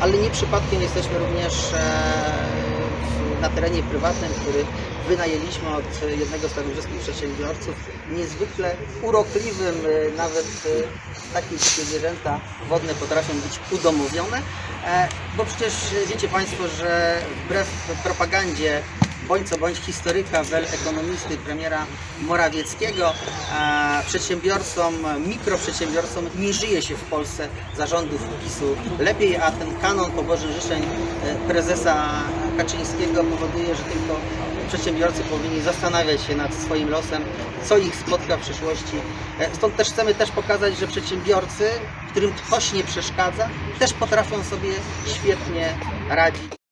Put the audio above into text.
ale nie przypadkiem jesteśmy również e, na terenie prywatnym, który wynajęliśmy od jednego z starożytnych przedsiębiorców, niezwykle urokliwym, e, nawet e, takie dzikie zwierzęta wodne potrafią być udomowione, bo przecież wiecie Państwo, że wbrew propagandzie co bądź historyka, wel ekonomisty premiera Morawieckiego, przedsiębiorcom, mikroprzedsiębiorcom nie żyje się w Polsce zarządów PiSu lepiej, a ten kanon pobożnych życzeń e, prezesa Kaczyńskiego powoduje, że tylko przedsiębiorcy powinni zastanawiać się nad swoim losem, co ich spotka w przyszłości. E, Stąd też chcemy też pokazać, że przedsiębiorcy, którym ktoś nie przeszkadza, też potrafią sobie świetnie radzić.